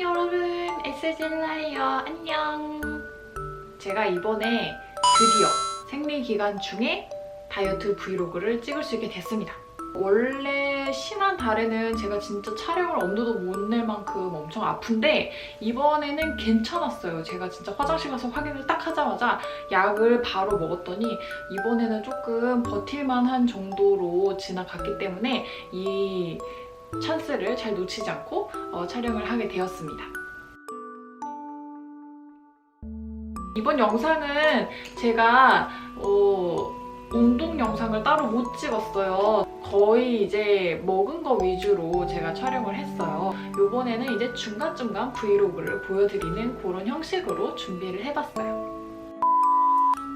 여러분 에스젤라예요 안녕. 제가 이번에 드디어 생리 기간 중에 다이어트 브이로그를 찍을 수 있게 됐습니다. 원래 심한 달에는 제가 진짜 촬영을 엄두도 못 낼 만큼 엄청 아픈데 이번에는 괜찮았어요. 제가 진짜 화장실 가서 확인을 딱 하자마자 약을 바로 먹었더니 이번에는 조금 버틸만한 정도로 지나갔기 때문에 이 찬스를 잘 놓치지 않고 어, 촬영을 하게 되었습니다. 이번 영상은 제가 어, 운동 영상을 따로 못 찍었어요. 거의 이제 먹은 거 위주로 제가 촬영을 했어요. 이번에는 이제 중간중간 브이로그를 보여드리는 그런 형식으로 준비를 해봤어요.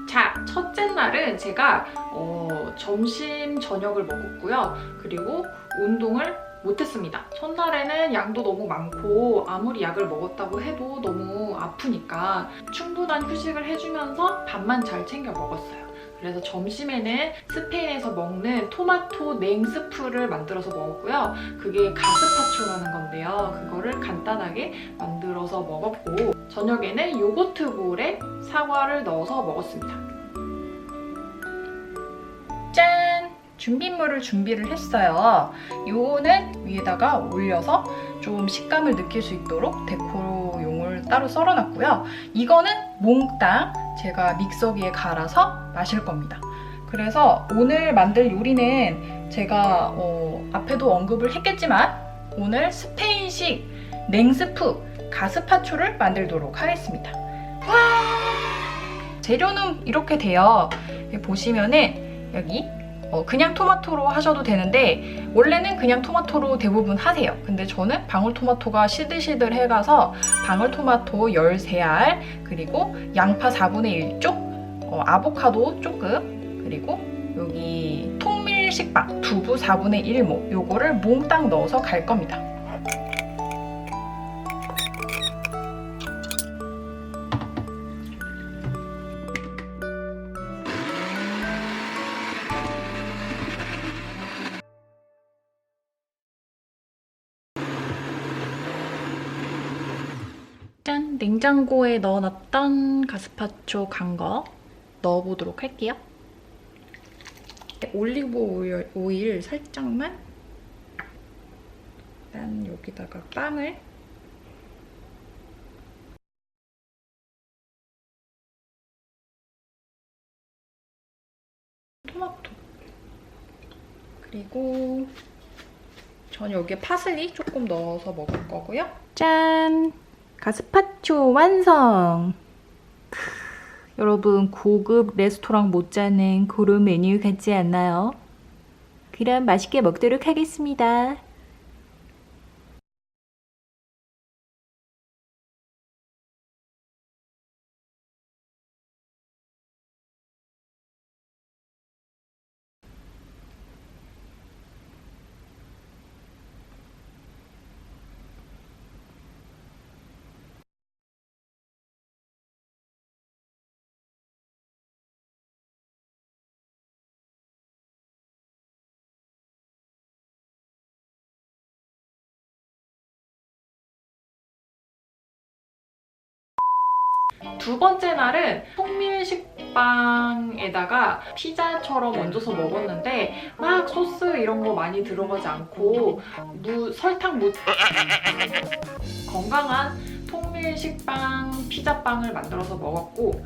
자, 첫째 날은 제가 어, 점심, 저녁을 먹었고요. 그리고 운동을 못했습니다. 첫날에는 양도 너무 많고 아무리 약을 먹었다고 해도 너무 아프니까 충분한 휴식을 해주면서 밥만 잘 챙겨 먹었어요. 그래서 점심에는 스페인에서 먹는 토마토 냉스프를 만들어서 먹었고요. 그게 가스파초라는 건데요. 그거를 간단하게 만들어서 먹었고 저녁에는 요거트 볼에 사과를 넣어서 먹었습니다. 준비물을 준비를 했어요. 요거는 위에다가 올려서 좀 식감을 느낄 수 있도록 데코용을 따로 썰어놨고요. 이거는 몽땅 제가 믹서기에 갈아서 마실 겁니다. 그래서 오늘 만들 요리는 제가 어, 앞에도 언급을 했겠지만 오늘 스페인식 냉스프 가스파초를 만들도록 하겠습니다. 와! 재료는 이렇게 돼요. 보시면은 여기 어, 그냥 토마토로 하셔도 되는데 원래는 그냥 토마토로 대부분 하세요. 근데 저는 방울토마토가 시들시들해 가서 방울토마토 13알 그리고 양파 4분의 1쪽 어, 아보카도 조금 그리고 여기 통밀 식빵 두부 4분의 1모 요거를 몽땅 넣어서 갈 겁니다. 냉장고에 넣어놨던 가스파초 간 거 넣어보도록 할게요. 올리브 오일, 오일 살짝만 일단 여기다가 빵을 토마토 그리고 전 여기에 파슬리 조금 넣어서 먹을 거고요. 짠! 가스파초 완성! 크, 여러분 고급 레스토랑 못지않은 그런 메뉴 같지 않나요? 그럼 맛있게 먹도록 하겠습니다. 두 번째 날은 통밀식빵에다가 피자처럼 얹어서 먹었는데 막 소스 이런 거 많이 들어가지 않고 무, 설탕 무 건강한 통밀식빵 피자빵을 만들어서 먹었고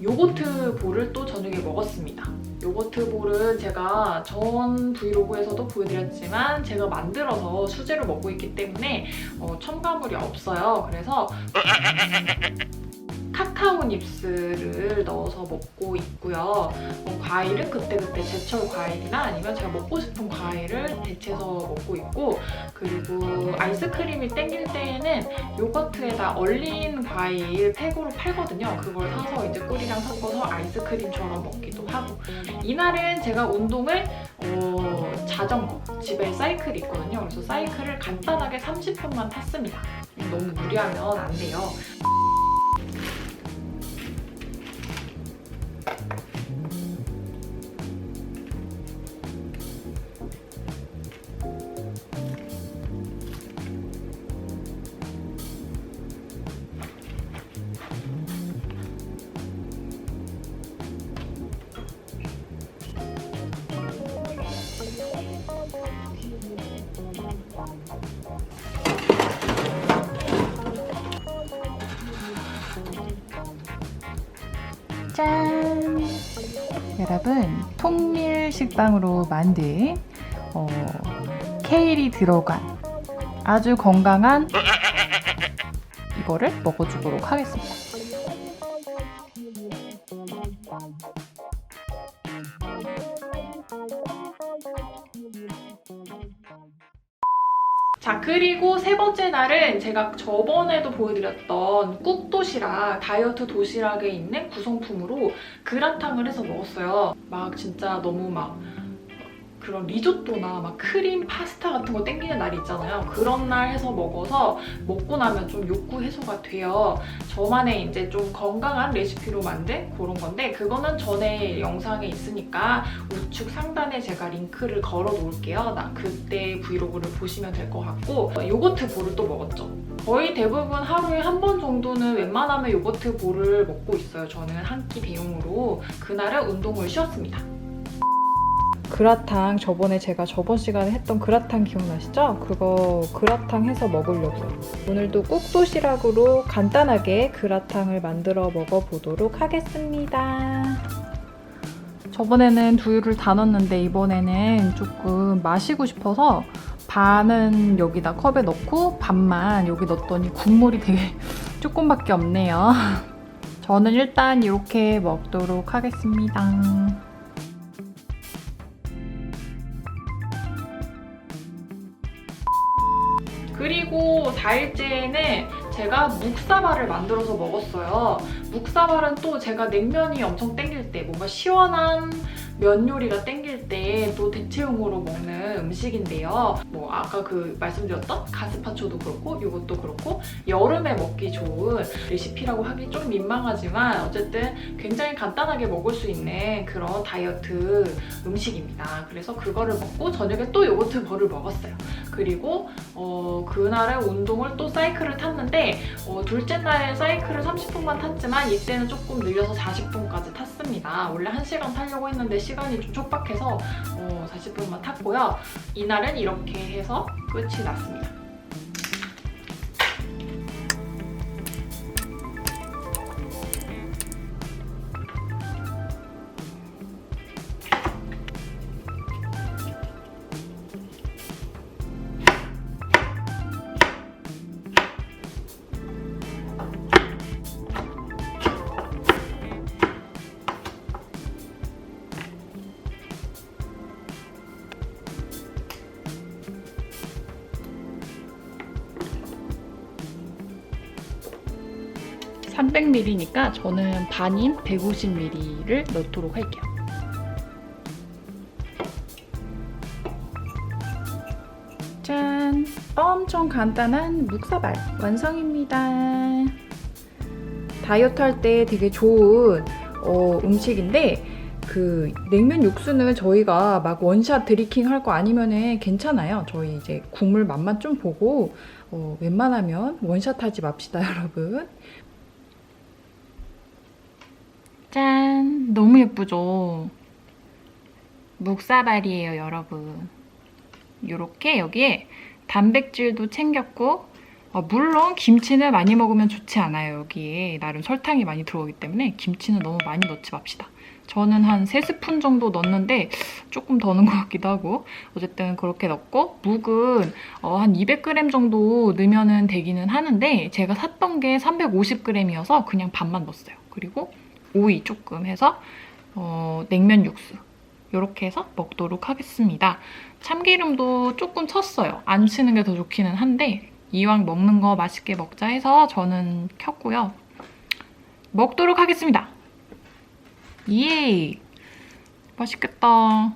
요거트 볼을 또 저녁에 먹었습니다. 요거트 볼은 제가 전 브이로그에서도 보여드렸지만 제가 만들어서 수제로 먹고 있기 때문에 어, 첨가물이 없어요. 그래서 카카오 닙스를 넣어서 먹고 있고요. 어, 과일은 그때그때 제철 과일이나 아니면 제가 먹고 싶은 과일을 대체해서 먹고 있고 그리고 아이스크림이 땡길 때에는 요거트에다 얼린 과일 팩으로 팔거든요. 그걸 사서 이제 꿀이랑 섞어서 아이스크림처럼 먹기도 하고 이날은 제가 운동을 어, 자전거 집에 사이클이 있거든요. 그래서 사이클을 간단하게 30분만 탔습니다. 너무 무리하면 안 돼요. 여러분 통밀 식빵으로 만든 어, 케일이 들어간 아주 건강한 이거를 먹어주도록 하겠습니다. 번째 날은 제가 저번에도 보여드렸던 꾹 도시락 다이어트 도시락에 있는 구성품으로 그라탕을 해서 먹었어요. 막 진짜 너무 막 그런 리조또나 막 크림 파스타 같은 거 땡기는 날이 있잖아요. 그런 날 해서 먹어서 먹고 나면 좀 욕구 해소가 돼요. 저만의 이제 좀 건강한 레시피로 만든 그런 건데 그거는 전에 영상에 있으니까 우측 상단에 제가 링크를 걸어 놓을게요. 나 그때 브이로그를 보시면 될 것 같고 요거트 볼을 또 먹었죠. 거의 대부분 하루에 한 번 정도는 웬만하면 요거트 볼을 먹고 있어요. 저는 한끼 대용으로 그날은 운동을 쉬었습니다. 그라탕 저번에 제가 저번 시간에 했던 그라탕 기억나시죠? 그거 그라탕 해서 먹으려고요. 오늘도 꾹 도시락으로 간단하게 그라탕을 만들어 먹어보도록 하겠습니다. 저번에는 두유를 다 넣었는데 이번에는 조금 마시고 싶어서 반은 여기다 컵에 넣고 반만 여기 넣었더니 국물이 되게 조금밖에 없네요. 저는 일단 이렇게 먹도록 하겠습니다. 그리고 4일째에는 제가 묵사발을 만들어서 먹었어요. 묵사발은 또 제가 냉면이 엄청 땡길 때, 뭔가 시원한 면 요리가 땡길 때 또 대체용으로 먹는 음식인데요. 뭐 아까 그 말씀드렸던 가스파초도 그렇고 이것도 그렇고 여름에 먹기 좋은 레시피라고 하기 좀 민망하지만 어쨌든 굉장히 간단하게 먹을 수 있는 그런 다이어트 음식입니다. 그래서 그거를 먹고 저녁에 또 요거트 벌을 먹었어요. 그리고 어, 그날은 운동을 또 사이클을 탔는데 어, 둘째 날에 사이클을 30분만 탔지만 이때는 조금 늘려서 40분까지 탔습니다. 원래 1시간 타려고 했는데 시간이 좀 촉박해서 어, 40분만 탔고요. 이날은 이렇게 해서 끝이 났습니다. 삼0 0 m l 니까 저는 반인 150ml를 넣도록 할게요. 짠! 엄청 간단한 묵사발 완성입니다. 다이어트 할 때 되게 좋은 어, 음식인데 그 냉면 육수는 저희가 막 원샷 드리킹 할 거 아니면은 괜찮아요. 저희 이제 국물 맛만 좀 보고 어, 웬만하면 원샷 하지 맙시다, 여러분. 짠! 너무 예쁘죠? 묵사발이에요, 여러분. 이렇게 여기에 단백질도 챙겼고 어, 물론 김치는 많이 먹으면 좋지 않아요, 여기에. 나름 설탕이 많이 들어오기 때문에 김치는 너무 많이 넣지 맙시다. 저는 한 3스푼 정도 넣었는데 조금 더 넣은 것 같기도 하고 어쨌든 그렇게 넣고 묵은 어, 한 200g 정도 넣으면 되기는 하는데 제가 샀던 게 350g이어서 그냥 반만 넣었어요. 그리고 오이 조금 해서 어, 냉면 육수 이렇게 해서 먹도록 하겠습니다. 참기름도 조금 쳤어요. 안 치는 게 더 좋기는 한데 이왕 먹는 거 맛있게 먹자 해서 저는 켰고요. 먹도록 하겠습니다. 예! 맛있겠다.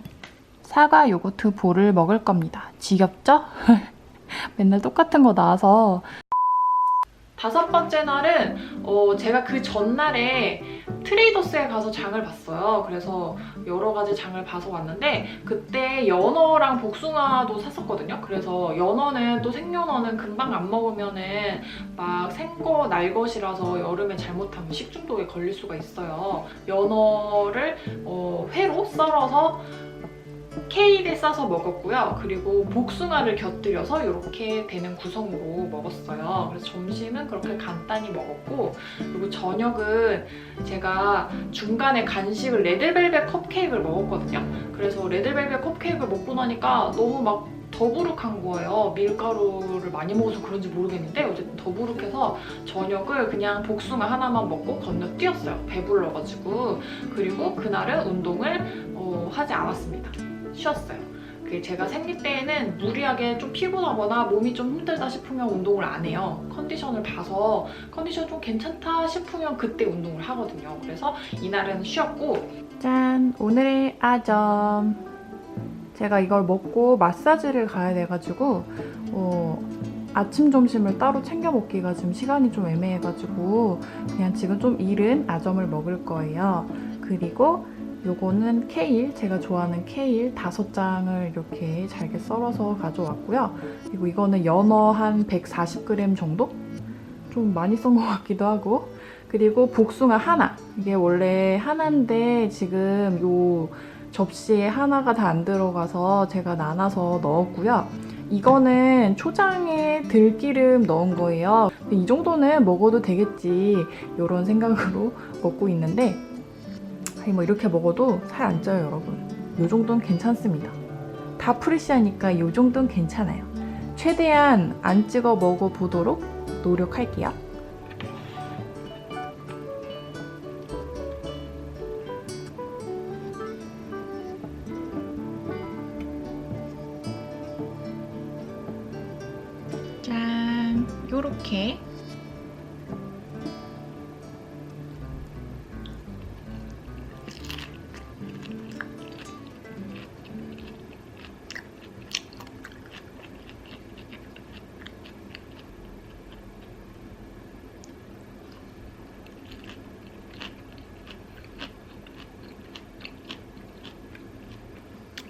사과 요거트 볼을 먹을 겁니다. 지겹죠? 맨날 똑같은 거 나와서 다섯 번째 날은 어, 제가 그 전날에 트레이더스에 가서 장을 봤어요. 그래서 여러 가지 장을 봐서 왔는데 그때 연어랑 복숭아도 샀었거든요. 그래서 연어는 또 생연어는 금방 안 먹으면은 막 생거 날 것이라서 여름에 잘못하면 식중독에 걸릴 수가 있어요. 연어를 어, 회로 썰어서 케일에 싸서 먹었고요. 그리고 복숭아를 곁들여서 이렇게 되는 구성으로 먹었어요. 그래서 점심은 그렇게 간단히 먹었고 그리고 저녁은 제가 중간에 간식을 레드벨벳 컵케이크를 먹었거든요. 그래서 레드벨벳 컵케이크를 먹고 나니까 너무 막 더부룩한 거예요. 밀가루를 많이 먹어서 그런지 모르겠는데 어쨌든 더부룩해서 저녁을 그냥 복숭아 하나만 먹고 건너뛰었어요. 배불러가지고 그리고 그날은 운동을 어, 하지 않았습니다. 쉬었어요. 그 제가 생리 때에는 무리하게 좀 피곤하거나 몸이 좀 힘들다 싶으면 운동을 안 해요. 컨디션을 봐서 컨디션 좀 괜찮다 싶으면 그때 운동을 하거든요. 그래서 이날은 쉬었고 짠! 오늘의 아점 제가 이걸 먹고 마사지를 가야 돼가지고 어, 아침 점심을 따로 챙겨 먹기가 지금 시간이 좀 애매해가지고 그냥 지금 좀 이른 아점을 먹을 거예요. 그리고 요거는 케일, 제가 좋아하는 케일 다섯 장을 이렇게 잘게 썰어서 가져왔고요. 그리고 이거는 연어 한 140g 정도? 좀 많이 썬 것 같기도 하고. 그리고 복숭아 하나. 이게 원래 하나인데 지금 요 접시에 하나가 다 안 들어가서 제가 나눠서 넣었고요. 이거는 초장에 들기름 넣은 거예요. 이 정도는 먹어도 되겠지. 이런 생각으로 먹고 있는데 아니 뭐 이렇게 먹어도 살 안 쪄요, 여러분. 이 정도는 괜찮습니다. 다 프레시하니까 이 정도는 괜찮아요. 최대한 안 찍어 먹어보도록 노력할게요.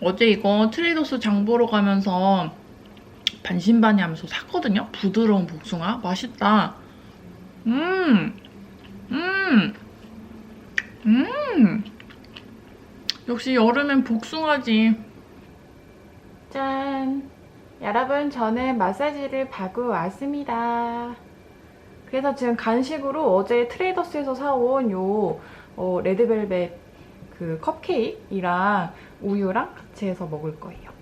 어제 이거 트레이더스 장 보러 가면서 반신반의하면서 샀거든요. 부드러운 복숭아 맛있다. 음, 음, 음. 역시 여름엔 복숭아지. 짠. 여러분 저는 마사지를 받고 왔습니다. 그래서 지금 간식으로 어제 트레이더스에서 사온 요 어, 레드벨벳 그 컵케이크이랑 우유랑 같이 해서 먹을 거예요.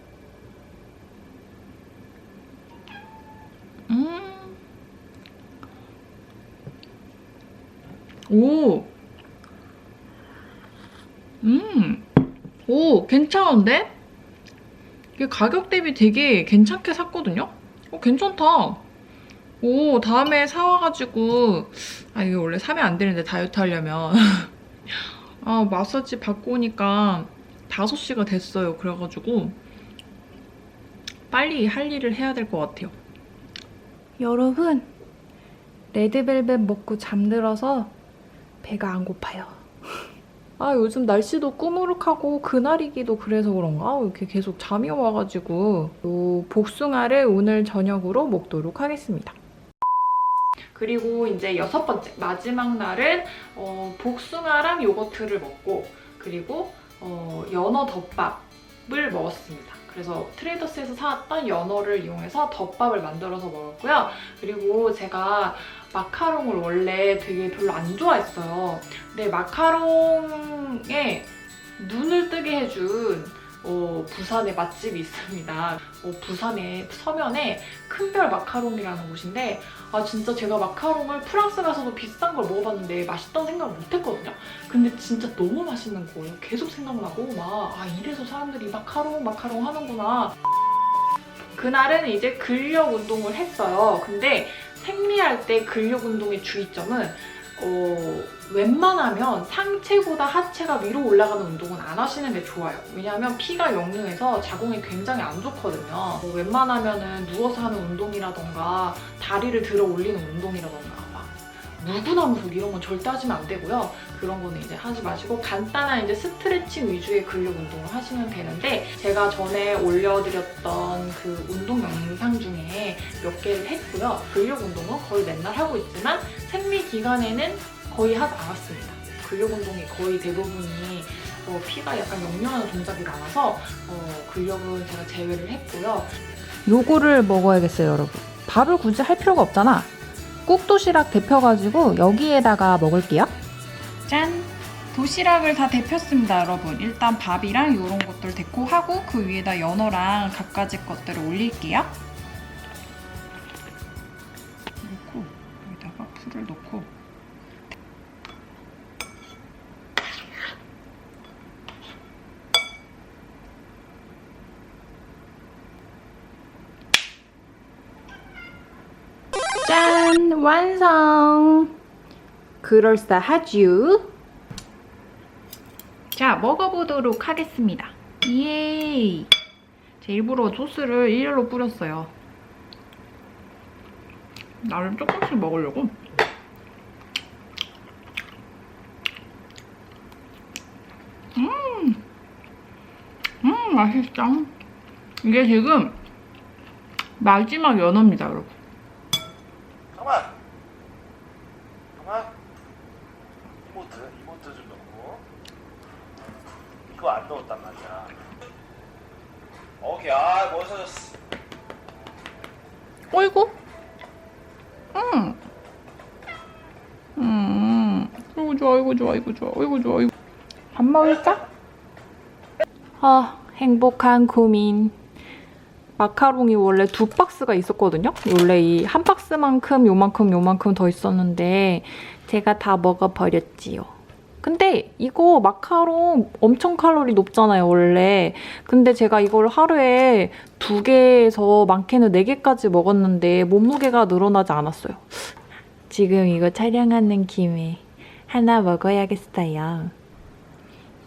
음. 오. 음. 오, 괜찮은데? 이게 가격 대비 되게 괜찮게 샀거든요? 어, 괜찮다. 오, 다음에 사와가지고, 아, 이게 원래 사면 안 되는데, 다이어트 하려면. 아, 마사지 받고 오니까 5시가 됐어요. 그래가지고, 빨리 할 일을 해야 될 것 같아요. 여러분, 레드벨벳 먹고 잠들어서 배가 안 고파요. 아, 요즘 날씨도 꾸무룩하고 그날이기도 그래서 그런가? 이렇게 계속 잠이 와가지고 요 복숭아를 오늘 저녁으로 먹도록 하겠습니다. 그리고 이제 여섯 번째, 마지막 날은 어, 복숭아랑 요거트를 먹고 그리고 어, 연어 덮밥을 먹었습니다. 그래서 트레이더스에서 사왔던 연어를 이용해서 덮밥을 만들어서 먹었고요. 그리고 제가 마카롱을 원래 되게 별로 안 좋아했어요. 근데 마카롱에 눈을 뜨게 해준 어, 부산에 맛집이 있습니다. 어, 부산의 서면에 큰별 마카롱이라는 곳인데 아 진짜 제가 마카롱을 프랑스 가서도 비싼 걸 먹어봤는데 맛있다는 생각을 못했거든요. 근데 진짜 너무 맛있는 거예요. 계속 생각나고 막 아 이래서 사람들이 마카롱 마카롱 하는구나. 그날은 이제 근력 운동을 했어요. 근데 생리할 때 근력 운동의 주의점은 어, 웬만하면 상체보다 하체가 위로 올라가는 운동은 안 하시는 게 좋아요. 왜냐하면 피가 역류해서 자궁에 굉장히 안 좋거든요. 뭐 웬만하면은 누워서 하는 운동이라던가 다리를 들어 올리는 운동이라던가 막 물구나무속 이런 건 절대 하시면 안 되고요. 그런 거는 이제 하지 마시고 간단한 이제 스트레칭 위주의 근력 운동을 하시면 되는데 제가 전에 올려드렸던 그 운동 영상 중에 몇 개를 했고요. 근력 운동은 거의 맨날 하고 있지만 생리 기간에는 거의 하지 않았습니다. 근력 운동이 거의 대부분이 어, 피가 약간 역류하는 동작이 많아서 어, 근력은 제가 제외를 했고요. 요거를 먹어야겠어요, 여러분. 밥을 굳이 할 필요가 없잖아. 꾹 도시락 데펴가지고 여기에다가 먹을게요. 짠! 도시락을 다 데폈습니다, 여러분. 일단 밥이랑 이런 것들 데코하고 그 위에다 연어랑 갖가지 것들을 올릴게요. 풀을 넣고 짠! 완성! 그럴싸하쥬? 자, 먹어보도록 하겠습니다. 예이! 제 일부러 소스를 일렬로 뿌렸어요. 나름 조금씩 먹으려고. 음! 음, 맛있다. 이게 지금 마지막 연어입니다, 여러분. 가만! 가만! 이모트, 이모트 좀 넣고 이거 안 넣었단 말이야 오케이, 아 멋있어졌어 어이구. 음. 음. 이거 좋아, 이거 좋아, 이거 좋아, 이거 좋아. 밥 먹을까? 아, 행복한 고민. 마카롱이 원래 두 박스가 있었거든요. 원래 이 한 박스만큼 요만큼 요만큼 더 있었는데 제가 다 먹어버렸지요. 근데 이거 마카롱 엄청 칼로리 높잖아요, 원래. 근데 제가 이걸 하루에 두 개에서 많게는 네 개까지 먹었는데 몸무게가 늘어나지 않았어요. 지금 이거 촬영하는 김에 하나 먹어야겠어요.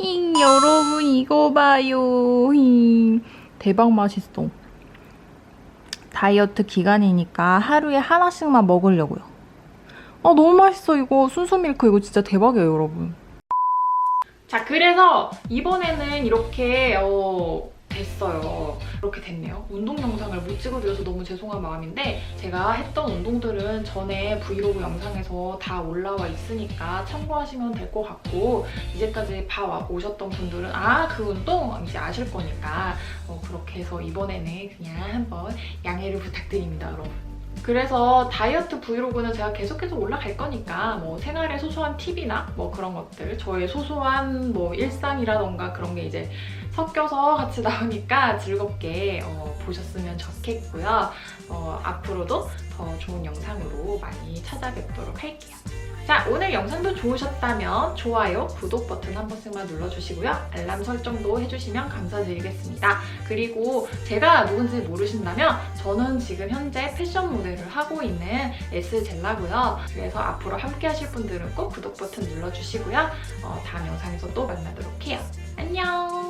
잉, 여러분 이거 봐요. 잉. 대박 맛있어. 다이어트 기간이니까 하루에 하나씩만 먹으려고요. 아 너무 맛있어 이거 순수 밀크 이거 진짜 대박이에요 여러분. 자 그래서 이번에는 이렇게 어, 됐어요. 이렇게 됐네요. 운동 영상을 못 찍어드려서 너무 죄송한 마음인데 제가 했던 운동들은 전에 브이로그 영상에서 다 올라와 있으니까 참고하시면 될 것 같고 이제까지 봐 오셨던 분들은 아 그 운동 이제 아실 거니까 어, 그렇게 해서 이번에는 그냥 한번 양해를 부탁드립니다 여러분. 그래서 다이어트 브이로그는 제가 계속해서 올라갈 거니까 뭐 생활의 소소한 팁이나 뭐 그런 것들 저의 소소한 뭐 일상이라던가 그런 게 이제 섞여서 같이 나오니까 즐겁게 어, 보셨으면 좋겠고요. 어, 앞으로도 더 좋은 영상으로 많이 찾아뵙도록 할게요. 자, 오늘 영상도 좋으셨다면 좋아요, 구독 버튼 한 번씩만 눌러주시고요. 알람 설정도 해주시면 감사드리겠습니다. 그리고 제가 누군지 모르신다면 저는 지금 현재 패션 모델을 하고 있는 S젤라고요. 그래서 앞으로 함께 하실 분들은 꼭 구독 버튼 눌러주시고요. 어, 다음 영상에서 또 만나도록 해요. 안녕!